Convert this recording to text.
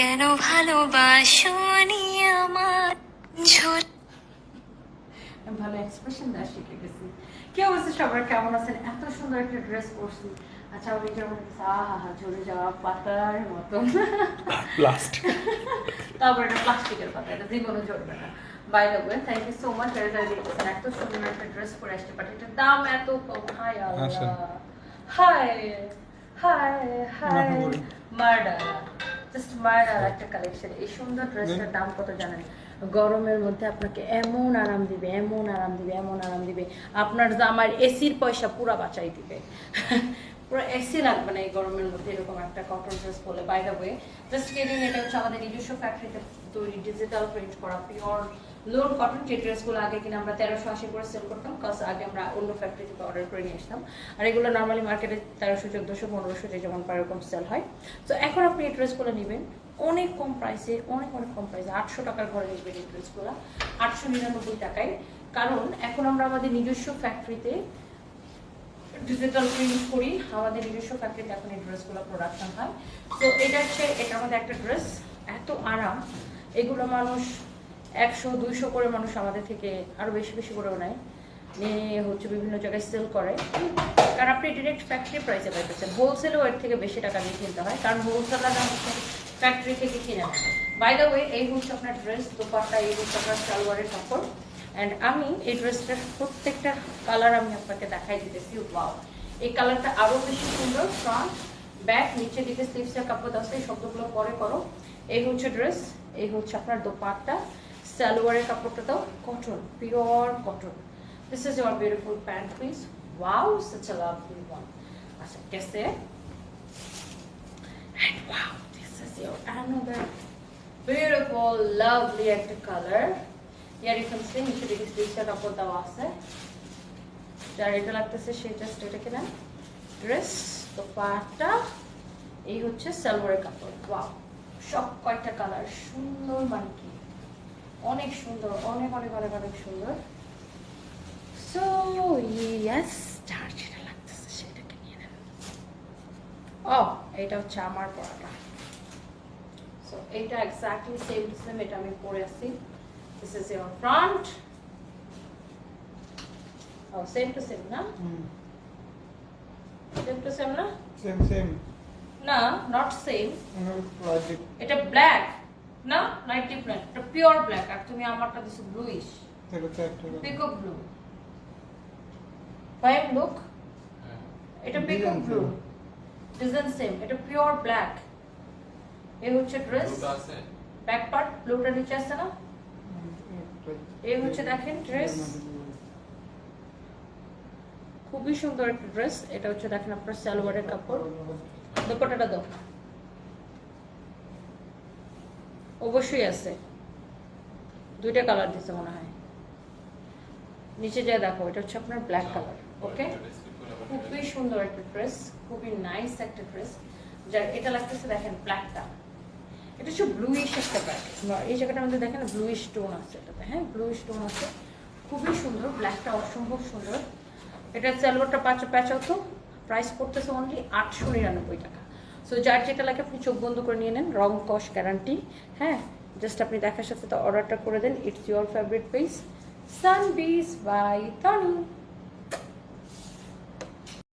কেন ভালোবাসনি আমার? ঝোল ভালো এক্সপ্রেশন দেওয়া শিখে গেছি। কি অবস্থা সবার? কেমন আছেন? এত সুন্দর একটা ড্রেস পরছি। আচ্ছা এটার মধ্যে আহা হা ঝরে যাওয়া পাতার মতন। লাস্ট তারপর এটা প্লাস্টিকের পাতা এটা জীবনও ঝরবে না। By the way thank you so much যারা যারা দেখতেছেন এত সুন্দর একটা ড্রেস পরে আসতে পারে এটার দাম এত কম। হাই আল্লাহ। হাই হাই হাই মার্ডার জাস্ট আর একটা কালেকশন এই সুন্দর ড্রেসটার দাম কত জানেন? গরমের মধ্যে আপনাকে এমন আরাম দিবে এমন আরাম দিবে এমন আরাম দিবে। আপনার জামার এসির পয়সা পুরা বাঁচাই দিবে। পুরো এসি লাগবে না এই গরমের মধ্যে, এরকম একটা কটন ড্রেস পরলে বাই দ্য ওয়ে জাস্ট কেডিং এটা হচ্ছে আমাদের নিজস্ব ফ্যাক্টরিতে তৈরি ডিজিটাল প্রিন্ট করা পিওর লোন কটন যে ড্রেসগুলো আগে কিনা আমরা তেরোশো আশি করে সেল করতাম কাজ আগে আমরা অন্য ফ্যাক্টরি থেকে অর্ডার করে নিয়ে আসতাম। আর এগুলো নর্মালি মার্কেটে তেরোশো, চোদ্দোশো, পনেরোশো যে যেমন পারে এরকম সেল হয়। তো এখন আপনি এই ড্রেসগুলো নেবেন, অনেক কম প্রাইসে অনেক অনেক কম প্রাইসে আটশো টাকার ঘরে নেবেন এই ড্রেসগুলো আটশো নিরানব্বই টাকায়। কারণ এখন আমরা আমাদের নিজস্ব ফ্যাক্টরিতে ডিজিটাল প্রিন্ট করি। আমাদের নিজস্ব ফ্যাক্টরিতে এখন এই ড্রেসগুলো প্রোডাকশন হয়। তো এটা হচ্ছে এটার মধ্যে একটা ড্রেস এত আরাম। এগুলো মানুষ একশো, দুইশো করে মানুষ আমাদের থেকে আরও বেশি বেশি করেও নেয়। নিয়ে হচ্ছে বিভিন্ন জায়গায় সেল করে। কারণ আপনি ডিরেক্ট ফ্যাক্টরি প্রাইসে পাইতেছেন। হোলসেলেও এর থেকে বেশি টাকা দিয়ে কিনতে হয়। কারণ হোলসেলাররা হচ্ছে ফ্যাক্টরি থেকে কিনে বাই দ্য ওয়ে এই হচ্ছে আপনার ড্রেস দোপাট্টা, এই হচ্ছে আপনার সালোয়ারের কাপড়। অ্যান্ড আমি এই ড্রেসটার প্রত্যেকটা কালার আমি আপনাকে দেখাই দিতেছি ওয়াও এই কালারটা আরও বেশি সুন্দর ফ্রন্ট ব্যাক নিচে দিকে স্লিভসের কাপড় আছে, এই শব্দগুলো পরে করো। এই হচ্ছে ড্রেস এই হচ্ছে আপনার দোপাট্টা। সালোয়ারের কাপড়টা তো cotton pure cotton this is your beautiful pant please wow such a lovely one আচ্ছা কেসে and wow, this is your another beautiful একটা color here you নিচে দিকে স্লিভসের কাপড় দেওয়া আছে যার এটা লাগতেছে সেই জাস্ট এটা কিনা ড্রেস তো পাটা এই হচ্ছে সালোয়ারের কাপড়। ওয়াও সব কয়টা কালার সুন্দর মানে কি অনেক সুন্দর, অনেক অনেক অনেক অনেক সুন্দর। সো ইয়েস যার যেটা লাগতেছে সেটাকে নিয়ে নেন। ও এটা হচ্ছে আমার পড়াটা সো এটা এক্স্যাক্টলি সেম সেম এটা আমি পরে আছি দিস ইজ ইওর ফ্রন্ট ও সেম টু সেম না সেম টু সেম না সেম সেম না নট সেম লজিক এটা ব্ল্যাক না নাইট ডিফারেন্ট এটা পিওর ব্ল্যাক আর তুমি আমারটা দিছো ব্লুইশ এটা তো একটা পিকো ব্লু ফাইভ লুক এটা picot Design blue same. Design same এটা পিওর ব্ল্যাক এই হচ্ছে ড্রেস ব্যাক পার্ট ব্লুটা নিচে আছে না এই হচ্ছে দেখেন ড্রেস খুবই সুন্দর একটা ড্রেস এটা হচ্ছে দেখেন আপনার সালোয়ারের কাপড়। দোপাটাটা দাও। অবশ্যই আছে। দুইটা কালার দিছে মনে হয়। নিচে যা দেখো, এটা হচ্ছে আপনার ব্ল্যাক কালার ওকে খুবই সুন্দর একটা ড্রেস খুবই নাইস একটা ড্রেস যার এটা লাগতেছে দেখেন ব্ল্যাকটা এটা হচ্ছে ব্লুইশ একটা ব্ল্যাক এই জায়গাটার মধ্যে দেখেন ব্লুইশ টোন আছে এটাতে। হ্যাঁ ব্লুইশ টোন আছে খুবই সুন্দর ব্ল্যাকটা অসম্ভব সুন্দর। এটা সালোয়ারটা পাঁচ প্যাচাও তো প্রাইস পড়তেছে অনলি আটশো নিরানব্বই টাকা। সো যার যেটা লাগে আপনি চোখ বন্ধ করে নিয়ে নেন রং কস গ্যারান্টি হ্যাঁ জাস্ট আপনি দেখার সাথে তো অর্ডারটা করে দেন। ইটস ইউর ফেভারিট পেজ সান বিস বাই টনি